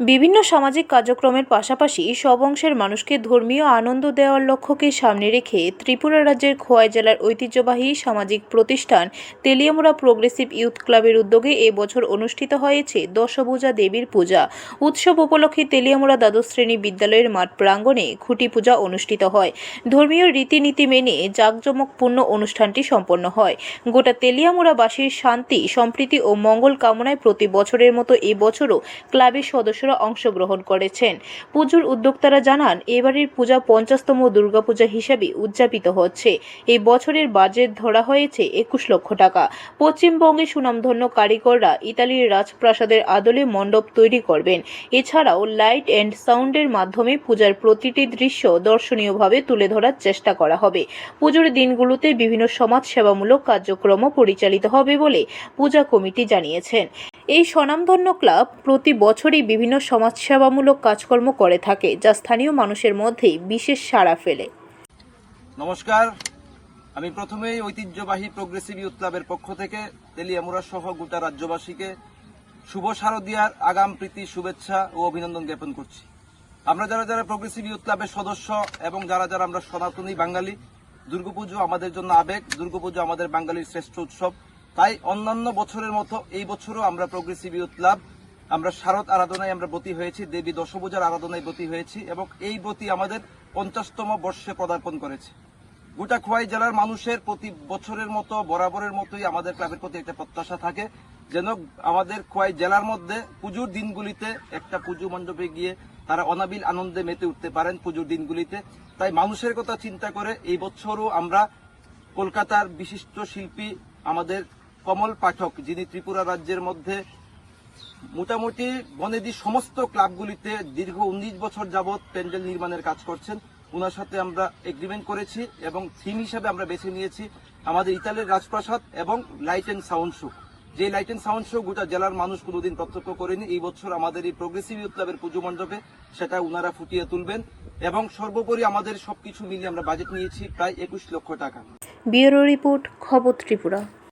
বিভিন্ন সামাজিক কার্যক্রমের পাশাপাশি সব অংশের মানুষকে ধর্মীয় আনন্দ দেওয়ার লক্ষ্যকে সামনে রেখে ত্রিপুরা রাজ্যের খোয়াই জেলার ঐতিহ্যবাহী সামাজিক প্রতিষ্ঠান তেলিয়ামুড়া প্রোগ্রেসিভ ইউথ ক্লাবের উদ্যোগে এ বছর অনুষ্ঠিত হয়েছে দশভূজা দেবীর পূজা। উৎসব উপলক্ষে তেলিয়ামুড়া দ্বাদশ শ্রেণি বিদ্যালয়ের মাঠ প্রাঙ্গণে খুঁটি পূজা অনুষ্ঠিত হয়। ধর্মীয় রীতিনীতি মেনে জাঁকজমকপূর্ণ অনুষ্ঠানটি সম্পন্ন হয়। গোটা তেলিয়ামুড়াবাসীর শান্তি, সম্প্রীতি ও মঙ্গল কামনায় প্রতি বছরের মতো এবছরও ক্লাবের সদস্যরা অংশগ্রহণ করেছেন। পুজোর উদ্যোক্তারা জানান, এবারের পূজা পঞ্চাশতম দুর্গাপূজা হিসেবে উদযাপিত হচ্ছে। এই বছরের বাজেট ধরা হয়েছে একুশ লক্ষ টাকা। পশ্চিমবঙ্গে সুনামধন্য কারিগররা ইতালির রাজপ্রাসাদের আদলে মণ্ডপ তৈরি করবেন। এছাড়াও লাইট অ্যান্ড সাউন্ডের মাধ্যমে পূজার প্রতিটি দৃশ্য দর্শনীয়ভাবে তুলে ধরার চেষ্টা করা হবে। পুজোর দিনগুলোতে বিভিন্ন সমাজসেবামূলক কার্যক্রমও পরিচালিত হবে বলে পূজা কমিটি জানিয়েছেন। এই স্বনামধন্য ক্লাব প্রতি বছরই বিভিন্ন সমাজসেবামূলক কাজকর্ম করে থাকে, যা স্থানীয় মানুষের মধ্যেই বিশেষ সাড়া ফেলে। নমস্কার। আমি প্রথমেই ঐতিহ্যবাহী প্রোগ্রেসিভ ইউথ ক্লাবের পক্ষ থেকে তেলিয়ামুরা সহ গোটা রাজ্যবাসীকে শুভ শারদিয়ার আগাম প্রীতি, শুভেচ্ছা ও অভিনন্দন জ্ঞাপন করছি। আমরা যারা যারা প্রোগ্রেসিভ ইউথ ক্লাবের সদস্য এবং যারা যারা আমরা সনাতনী বাঙালি দুর্গাপুজো আমাদের জন্য আবেগ দুর্গাপুজো আমাদের বাঙালির শ্রেষ্ঠ উৎসব। তাই অন্যান্য বছরের মতো এই বছরও আমরা প্রোগ্রেসিভ ইউথ ক্লাব আমরা শারদ আরাধনায় আমরা ব্রতী হয়েছি, দেবী দশভূজার আরাধনায় ব্রতী হয়েছি এবং এই ব্রতী আমাদের পঞ্চাশতম বর্ষে পদার্পণ করেছে। গোটা খোয়াই জেলার মানুষের প্রতি বছরের মতো, বরাবরের মতোই আমাদের ক্লাবের প্রতি একটা প্রত্যাশা থাকে। যেন আমাদের খোয়াই জেলার মধ্যে পুজোর দিনগুলিতে একটা পুজো মণ্ডপে গিয়ে তারা অনাবিল আনন্দে মেতে উঠতে পারেন পুজোর দিনগুলিতে। তাই মানুষের কথা চিন্তা করে এই বছরও আমরা কলকাতার বিশিষ্ট শিল্পী আমাদের কমল পাঠক, যিনি ত্রিপুরা রাজ্যের মধ্যে মোটামুটি বনেদি সমস্ত ক্লাবগুলিতে দীর্ঘ উনিশ বছর যাবৎ প্যান্ডেল নির্মাণের কাজ করছেন। ওনার সাথে আমরা এগ্রিমেন্ট করেছি এবং থিম হিসাবে আমরা বেছে নিয়েছি আমাদের ইতালির রাজপ্রাসাদ এবং লাইট অ্যান্ড সাউন্ড শো যে লাইট অ্যান্ড সাউন্ড শো গোটা জেলার মানুষ কোনোদিন প্রত্যক্ষ করেনি। এই বছর আমাদের এই প্রোগ্রেসিভ ক্লাবের পুজো মণ্ডপে সেটা ওনারা ফুটিয়ে তুলবেন এবং সর্বোপরি আমাদের সবকিছু মিলিয়ে আমরা বাজেট নিয়েছি প্রায় একুশ লক্ষ টাকা। ব্যুরো রিপোর্ট খবর ত্রিপুরা।